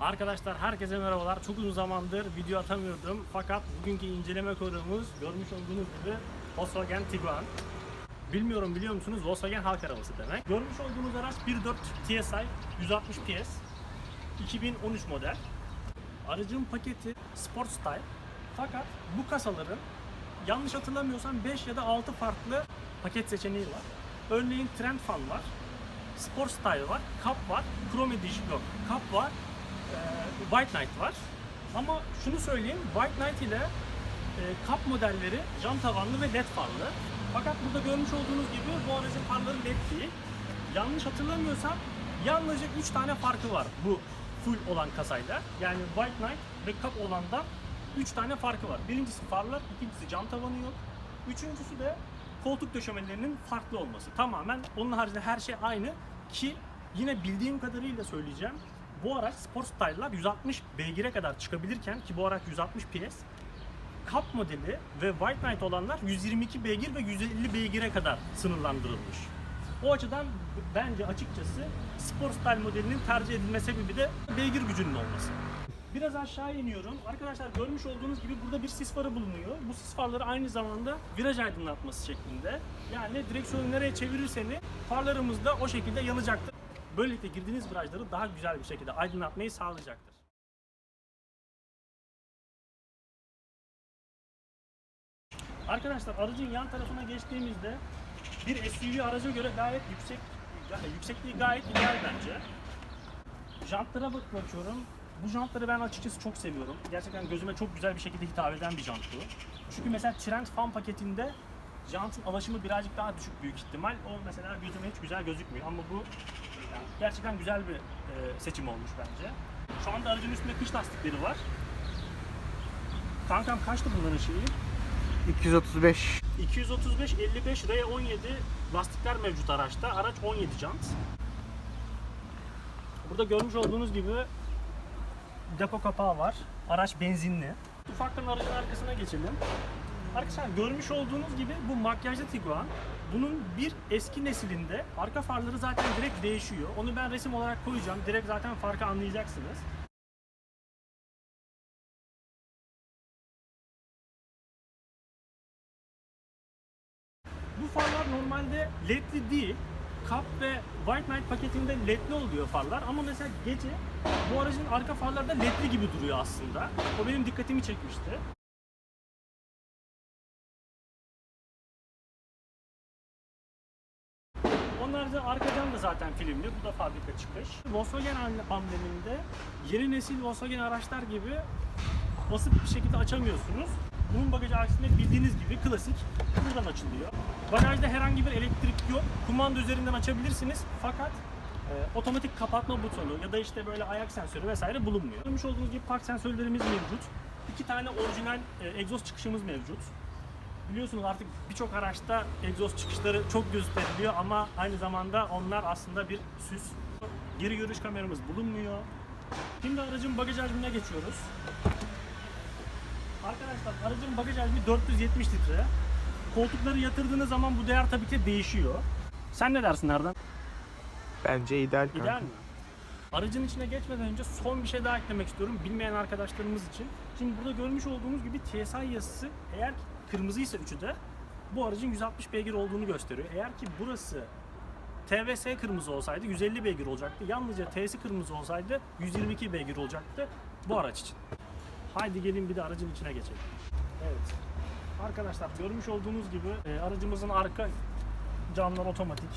Arkadaşlar herkese merhabalar. Çok uzun zamandır video atamıyordum. Fakat bugünkü inceleme konuğumuz görmüş olduğunuz gibi Volkswagen Tiguan. Bilmiyorum biliyor musunuz Volkswagen halk arabası demek. Görmüş olduğunuz araç 1.4 TSI 160 PS 2013 model. Aracın paketi Sport Style. Fakat bu kasaların yanlış hatırlamıyorsam 5 ya da 6 farklı paket seçeneği var. Örneğin Trend Fan var. Sport Style var, Cup var, Chrome Edition yok. Cup var, White Knight var. Ama şunu söyleyeyim, White Knight ile e, Cup modelleri jant tavanlı ve led farlı. Fakat burada görmüş olduğunuz gibi bu aracın farları led değil. Yanlış hatırlamıyorsam yalnızca 3 tane farkı var bu full olan kasayla. Yani White Knight ve Cup olanda 3 tane farkı var. Birincisi farlar, ikincisi cam tavanı yok. Üçüncüsü de koltuk döşemelerinin farklı olması. Tamamen onun haricinde her şey aynı ki yine bildiğim kadarıyla söyleyeceğim. Bu araç Sport Style'lar 160 beygire kadar çıkabilirken ki bu araç 160 PS Cup modeli ve White Knight olanlar 122 beygir ve 150 beygire kadar sınırlandırılmış. O açıdan bence açıkçası Sport Style modelinin tercih edilme sebebi de beygir gücünün olması. Biraz aşağı iniyorum. Arkadaşlar görmüş olduğunuz gibi burada bir sis farı bulunuyor. Bu sis farları aynı zamanda viraj aydınlatması şeklinde. Yani direksiyonu nereye çevirirseniz farlarımız da o şekilde yanacaktır. Böylelikle girdiğiniz virajları daha güzel bir şekilde aydınlatmayı sağlayacaktır. Arkadaşlar aracın yan tarafına geçtiğimizde bir SUV araca göre gayet yüksek, yani yüksekliği gayet ideal bence. Jantlara bak bakıyorum. Bu jantları ben açıkçası çok seviyorum. Gerçekten gözüme çok güzel bir şekilde hitap eden bir jant bu. Çünkü mesela Trend Fan paketinde jantın alaşımı birazcık daha düşük büyük ihtimal. O mesela gözüme hiç güzel gözükmüyor ama bu yani gerçekten güzel bir e, seçim olmuş bence. Şu anda aracın üstünde kış lastikleri var. Kankam kaçtı bunların şeyi? 235. 235 55 R17 lastikler mevcut araçta. Araç 17 jant. Burada görmüş olduğunuz gibi depo kapağı var. Araç benzinli. Ufaktan aracın arkasına geçelim. Arkadaşlar görmüş olduğunuz gibi bu makyajlı Tiguan. Bunun bir eski nesilinde arka farları zaten direkt değişiyor. Onu ben resim olarak koyacağım. Direkt zaten farkı anlayacaksınız. Bu farlar normalde ledli değil. Cup ve White Knight paketinde ledli oluyor farlar ama mesela gece bu aracın arka farları da ledli gibi duruyor aslında. O benim dikkatimi çekmişti. Onun haricinde arka cam da zaten filmli. Bu da fabrika çıkış. Volkswagen ambleminde yeni nesil Volkswagen araçlar gibi basıp bir şekilde açamıyorsunuz. Bunun bagajı aksine bildiğiniz gibi klasik buradan açılıyor. Bagajda herhangi bir elektrik yok. Kumanda üzerinden açabilirsiniz fakat e, otomatik kapatma butonu ya da işte böyle ayak sensörü vesaire bulunmuyor. Görmüş olduğunuz gibi park sensörlerimiz mevcut. İki tane orijinal e, egzoz çıkışımız mevcut. Biliyorsunuz artık birçok araçta egzoz çıkışları çok gösteriliyor ama aynı zamanda onlar aslında bir süs. Geri görüş kameramız bulunmuyor. Şimdi aracın bagaj hacmine geçiyoruz. Arkadaşlar aracın bagaj hacmi 470 litre. Koltukları yatırdığınız zaman bu değer tabii ki değişiyor. Sen ne dersin Erdem? Bence ideal kanka. İdeal mi? Aracın içine geçmeden önce son bir şey daha eklemek istiyorum bilmeyen arkadaşlarımız için. Şimdi burada görmüş olduğunuz gibi TSI yazısı eğer kırmızıysa üçü de bu aracın 160 beygir olduğunu gösteriyor. Eğer ki burası TVS kırmızı olsaydı 150 beygir olacaktı. Yalnızca T'si kırmızı olsaydı 122 beygir olacaktı bu araç için. Haydi gelin bir de aracın içine geçelim. Evet. Arkadaşlar görmüş olduğunuz gibi e, aracımızın arka camlar otomatik.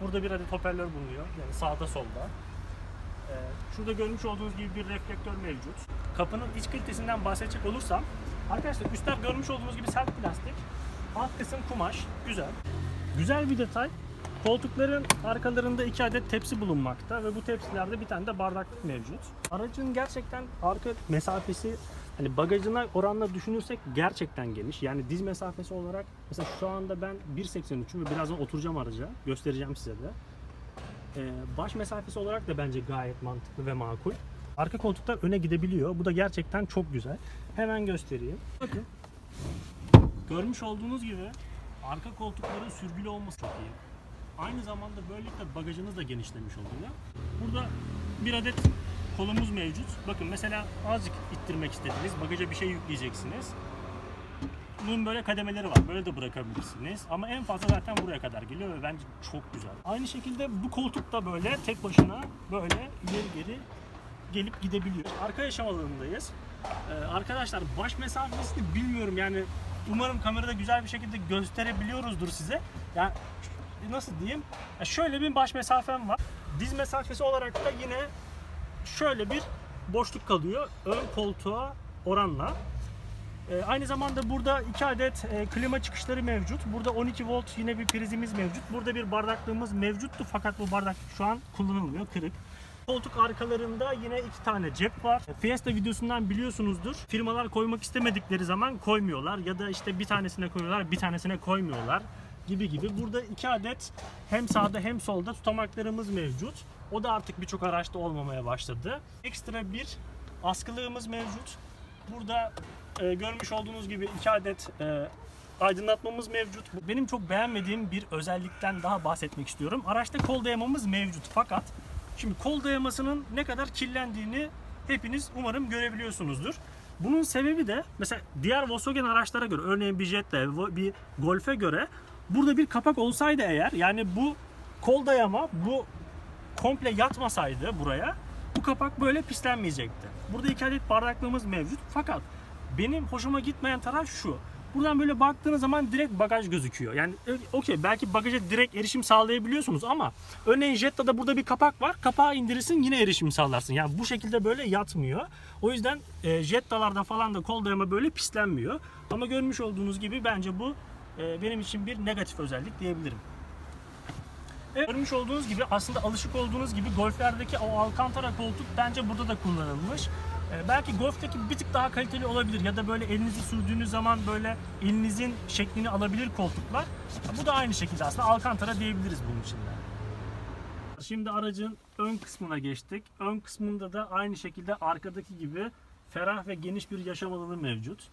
Burada bir adet hoparlör bulunuyor. Yani sağda solda. E, şurada görmüş olduğunuz gibi bir reflektör mevcut. Kapının iç kalitesinden bahsedecek olursam arkadaşlar üstler görmüş olduğunuz gibi sert plastik. Alt kısım kumaş. Güzel. Güzel bir detay. Koltukların arkalarında iki adet tepsi bulunmakta ve bu tepsilerde bir tane de bardaklık mevcut. Aracın gerçekten arka mesafesi hani bagajına oranla düşünürsek gerçekten geniş. Yani diz mesafesi olarak mesela şu anda ben 1.83'üm ve birazdan oturacağım araca. Göstereceğim size de. Ee, baş mesafesi olarak da bence gayet mantıklı ve makul. Arka koltuklar öne gidebiliyor. Bu da gerçekten çok güzel. Hemen göstereyim. Bakın. Görmüş olduğunuz gibi arka koltukların sürgülü olması çok iyi. Aynı zamanda böylelikle bagajınız da genişlemiş oluyor. Burada bir adet kolumuz mevcut. Bakın mesela azıcık ittirmek istediniz. Bagaja bir şey yükleyeceksiniz. Bunun böyle kademeleri var. Böyle de bırakabilirsiniz. Ama en fazla zaten buraya kadar geliyor ve bence çok güzel. Aynı şekilde bu koltuk da böyle tek başına böyle ileri geri gelip gidebiliyor. Arka yaşam alanındayız. Ee, arkadaşlar baş mesafesini bilmiyorum yani umarım kamerada güzel bir şekilde gösterebiliyoruzdur size. Yani nasıl diyeyim? Ya şöyle bir baş mesafem var. Diz mesafesi olarak da yine şöyle bir boşluk kalıyor ön koltuğa oranla. Ee, aynı zamanda burada iki adet e, klima çıkışları mevcut. Burada 12 volt yine bir prizimiz mevcut. Burada bir bardaklığımız mevcuttu fakat bu bardak şu an kullanılmıyor, kırık. Koltuk arkalarında yine iki tane cep var. Fiesta videosundan biliyorsunuzdur. Firmalar koymak istemedikleri zaman koymuyorlar ya da işte bir tanesine koyuyorlar, bir tanesine koymuyorlar gibi gibi. Burada iki adet hem sağda hem solda tutamaklarımız mevcut. O da artık birçok araçta olmamaya başladı. Ekstra bir askılığımız mevcut. Burada e, görmüş olduğunuz gibi iki adet e, aydınlatmamız mevcut. Benim çok beğenmediğim bir özellikten daha bahsetmek istiyorum. Araçta kol dayamamız mevcut fakat şimdi kol dayamasının ne kadar kirlendiğini hepiniz umarım görebiliyorsunuzdur. Bunun sebebi de mesela diğer Volkswagen araçlara göre örneğin bir Jetta, bir Golf'e göre burada bir kapak olsaydı eğer yani bu kol dayama bu komple yatmasaydı buraya bu kapak böyle pislenmeyecekti. Burada iki adet bardaklığımız mevcut fakat benim hoşuma gitmeyen taraf şu. Buradan böyle baktığınız zaman direkt bagaj gözüküyor. Yani e, okey belki bagaja direkt erişim sağlayabiliyorsunuz ama örneğin Jetta'da burada bir kapak var. Kapağı indirirsin yine erişim sağlarsın. Yani bu şekilde böyle yatmıyor. O yüzden e, Jetta'larda falan da kol dayama böyle pislenmiyor. Ama görmüş olduğunuz gibi bence bu e, benim için bir negatif özellik diyebilirim. Evet, görmüş olduğunuz gibi aslında alışık olduğunuz gibi golflerdeki o Alcantara koltuk bence burada da kullanılmış. Ee, belki golfteki bir tık daha kaliteli olabilir ya da böyle elinizi sürdüğünüz zaman böyle elinizin şeklini alabilir koltuklar. Bu da aynı şekilde aslında Alcantara diyebiliriz bunun için de. Şimdi aracın ön kısmına geçtik. Ön kısmında da aynı şekilde arkadaki gibi ferah ve geniş bir yaşam alanı mevcut.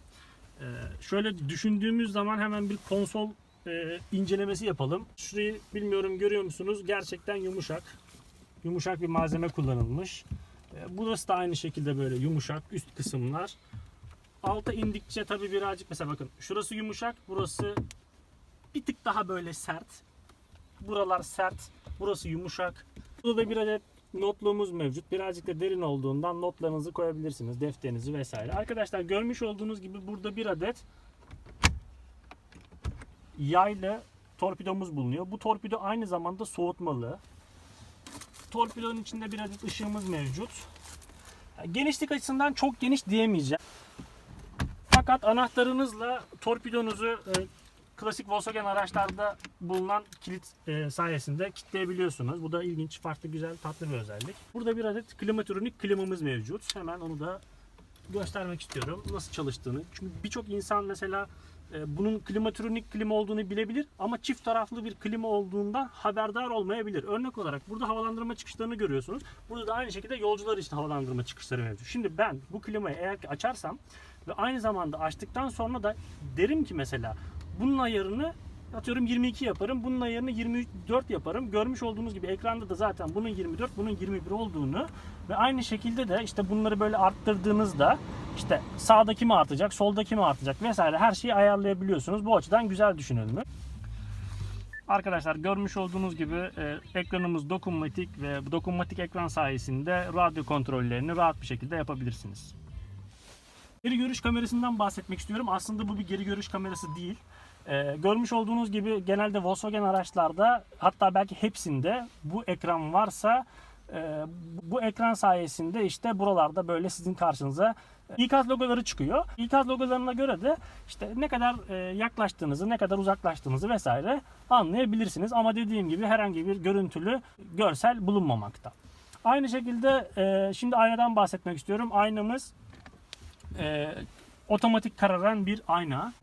Ee, şöyle düşündüğümüz zaman hemen bir konsol e, incelemesi yapalım. Şurayı bilmiyorum görüyor musunuz? Gerçekten yumuşak. Yumuşak bir malzeme kullanılmış. E, Burası da aynı şekilde böyle yumuşak üst kısımlar. Alta indikçe tabii birazcık mesela bakın şurası yumuşak, burası bir tık daha böyle sert. Buralar sert, burası yumuşak. Burada da bir adet notluğumuz mevcut. Birazcık da derin olduğundan notlarınızı koyabilirsiniz, defterinizi vesaire. Arkadaşlar görmüş olduğunuz gibi burada bir adet yaylı torpidomuz bulunuyor. Bu torpido aynı zamanda soğutmalı. Torpidonun içinde bir adet ışığımız mevcut. Genişlik açısından çok geniş diyemeyeceğim. Fakat anahtarınızla torpidonuzu e, klasik Volkswagen araçlarda bulunan kilit e, sayesinde kilitleyebiliyorsunuz. Bu da ilginç, farklı, güzel, tatlı bir özellik. Burada bir adet klimatürünik klimamız mevcut. Hemen onu da göstermek istiyorum. Nasıl çalıştığını. Çünkü birçok insan mesela e, bunun klimatürünik klima olduğunu bilebilir ama çift taraflı bir klima olduğundan haberdar olmayabilir. Örnek olarak burada havalandırma çıkışlarını görüyorsunuz. Burada da aynı şekilde yolcular için havalandırma çıkışları mevcut. Şimdi ben bu klimayı eğer ki açarsam ve aynı zamanda açtıktan sonra da derim ki mesela bunun ayarını atıyorum 22 yaparım. Bunun ayarını 24 yaparım. Görmüş olduğunuz gibi ekranda da zaten bunun 24, bunun 21 olduğunu ve aynı şekilde de işte bunları böyle arttırdığınızda işte sağdaki mi artacak, soldaki mi artacak vesaire her şeyi ayarlayabiliyorsunuz. Bu açıdan güzel düşünülmüş. Arkadaşlar görmüş olduğunuz gibi e, ekranımız dokunmatik ve bu dokunmatik ekran sayesinde radyo kontrollerini rahat bir şekilde yapabilirsiniz. Geri görüş kamerasından bahsetmek istiyorum. Aslında bu bir geri görüş kamerası değil. Ee, görmüş olduğunuz gibi genelde Volkswagen araçlarda hatta belki hepsinde bu ekran varsa e, bu ekran sayesinde işte buralarda böyle sizin karşınıza ikaz logoları çıkıyor. İkaz logolarına göre de işte ne kadar e, yaklaştığınızı, ne kadar uzaklaştığınızı vesaire anlayabilirsiniz. Ama dediğim gibi herhangi bir görüntülü görsel bulunmamakta. Aynı şekilde e, şimdi aynadan bahsetmek istiyorum. Aynamız e, otomatik kararan bir ayna.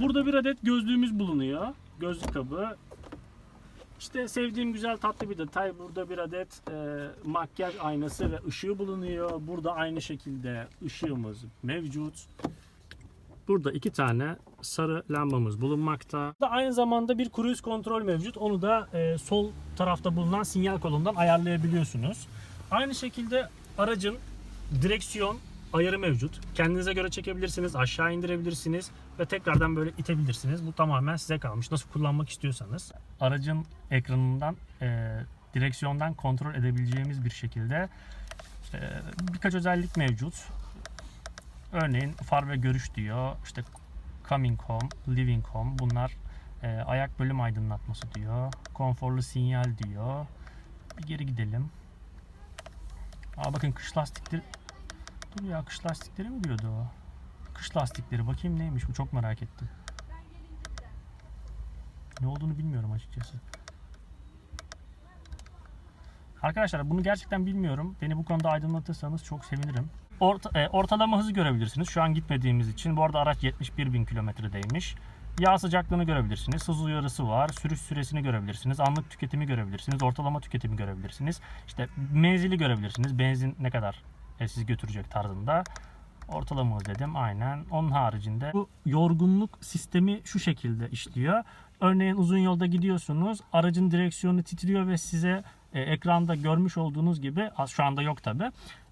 Burada bir adet gözlüğümüz bulunuyor. Gözlük kabı. İşte sevdiğim güzel tatlı bir detay. Burada bir adet e, makyaj aynası ve ışığı bulunuyor. Burada aynı şekilde ışığımız mevcut. Burada iki tane sarı lambamız bulunmakta. Da aynı zamanda bir cruise kontrol mevcut. Onu da e, sol tarafta bulunan sinyal kolundan ayarlayabiliyorsunuz. Aynı şekilde Aracın direksiyon ayarı mevcut. Kendinize göre çekebilirsiniz, aşağı indirebilirsiniz ve tekrardan böyle itebilirsiniz. Bu tamamen size kalmış. Nasıl kullanmak istiyorsanız. Aracın ekranından, e, direksiyondan kontrol edebileceğimiz bir şekilde e, birkaç özellik mevcut. Örneğin far ve görüş diyor. İşte coming home, living home. Bunlar e, ayak bölüm aydınlatması diyor. Konforlu sinyal diyor. Bir geri gidelim. Aa bakın kış lastikleri. Dur ya kış lastikleri mi diyordu o? Kış lastikleri bakayım neymiş bu çok merak ettim. Ne olduğunu bilmiyorum açıkçası. Arkadaşlar bunu gerçekten bilmiyorum. Beni bu konuda aydınlatırsanız çok sevinirim. Orta, e, ortalama hızı görebilirsiniz. Şu an gitmediğimiz için. Bu arada araç 71 bin kilometredeymiş. Yağ sıcaklığını görebilirsiniz. Hız uyarısı var. Sürüş süresini görebilirsiniz. Anlık tüketimi görebilirsiniz. Ortalama tüketimi görebilirsiniz. İşte menzili görebilirsiniz. Benzin ne kadar e, sizi götürecek tarzında. Ortalama hız dedim aynen. Onun haricinde bu yorgunluk sistemi şu şekilde işliyor. Örneğin uzun yolda gidiyorsunuz. Aracın direksiyonu titriyor ve size e, ekranda görmüş olduğunuz gibi şu anda yok tabi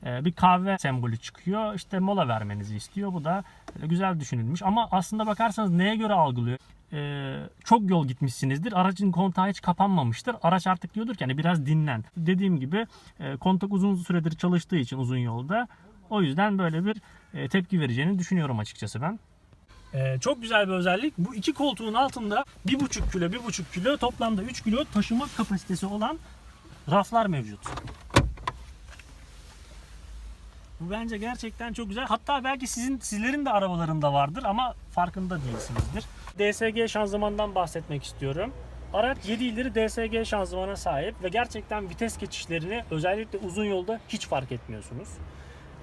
bir kahve sembolü çıkıyor işte mola vermenizi istiyor bu da e, güzel düşünülmüş ama aslında bakarsanız neye göre algılıyor E, çok yol gitmişsinizdir aracın kontağı hiç kapanmamıştır araç artık diyordur ki hani biraz dinlen dediğim gibi e, kontak uzun süredir çalıştığı için uzun yolda o yüzden böyle bir e, tepki vereceğini düşünüyorum açıkçası ben. Ee, çok güzel bir özellik. Bu iki koltuğun altında 1,5 kilo, 1,5 kilo toplamda 3 kilo taşıma kapasitesi olan raflar mevcut. Bu bence gerçekten çok güzel. Hatta belki sizin sizlerin de arabalarında vardır ama farkında değilsinizdir. DSG şanzımandan bahsetmek istiyorum. Araç 7 ileri DSG şanzımana sahip ve gerçekten vites geçişlerini özellikle uzun yolda hiç fark etmiyorsunuz.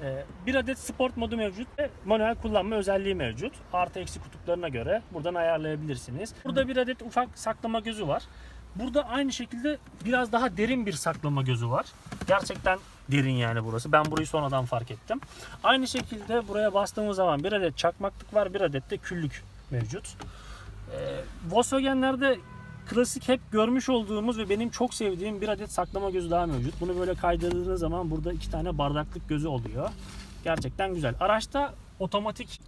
Ee, Bir adet sport modu mevcut ve manuel kullanma özelliği mevcut. Artı eksi kutuplarına göre buradan ayarlayabilirsiniz. Burada bir adet ufak saklama gözü var. Burada aynı şekilde biraz daha derin bir saklama gözü var. Gerçekten derin yani burası. Ben burayı sonradan fark ettim. Aynı şekilde buraya bastığımız zaman bir adet çakmaklık var, bir adet de küllük mevcut. Ee, Volkswagen'lerde klasik hep görmüş olduğumuz ve benim çok sevdiğim bir adet saklama gözü daha mevcut. Bunu böyle kaydırdığınız zaman burada iki tane bardaklık gözü oluyor. Gerçekten güzel. Araçta otomatik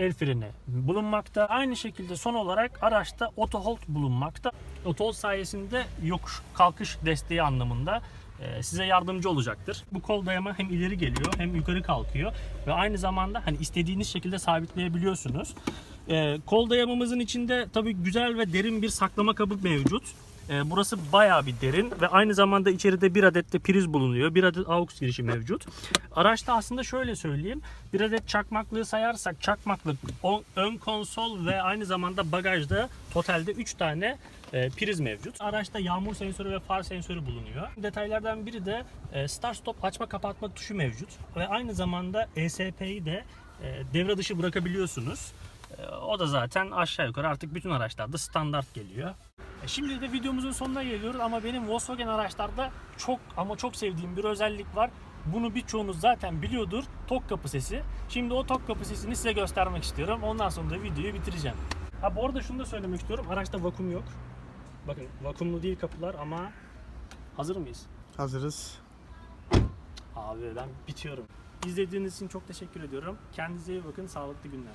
el freni bulunmakta. Aynı şekilde son olarak araçta auto bulunmakta. Auto sayesinde yokuş kalkış desteği anlamında e, size yardımcı olacaktır. Bu kol dayama hem ileri geliyor hem yukarı kalkıyor ve aynı zamanda hani istediğiniz şekilde sabitleyebiliyorsunuz. E, kol dayamamızın içinde tabii güzel ve derin bir saklama kabı mevcut. E, burası bayağı bir derin ve aynı zamanda içeride bir adet de priz bulunuyor. Bir adet AUX girişi mevcut. Araçta aslında şöyle söyleyeyim. Bir adet çakmaklığı sayarsak çakmaklık, ön konsol ve aynı zamanda bagajda totalde 3 tane e, priz mevcut. Araçta yağmur sensörü ve far sensörü bulunuyor. Detaylardan biri de e, start stop açma kapatma tuşu mevcut. Ve aynı zamanda ESP'yi de devre dışı bırakabiliyorsunuz. O da zaten aşağı yukarı artık bütün araçlarda standart geliyor. E, Şimdi de videomuzun sonuna geliyoruz ama benim Volkswagen araçlarda çok ama çok sevdiğim bir özellik var. Bunu birçoğunuz zaten biliyordur. Tok kapı sesi. Şimdi o tok kapı sesini size göstermek istiyorum. Ondan sonra da videoyu bitireceğim. Ha bu arada şunu da söylemek istiyorum. Araçta vakum yok. Bakın vakumlu değil kapılar ama hazır mıyız? Hazırız. Abi ben bitiyorum. İzlediğiniz için çok teşekkür ediyorum. Kendinize iyi bakın. Sağlıklı günler.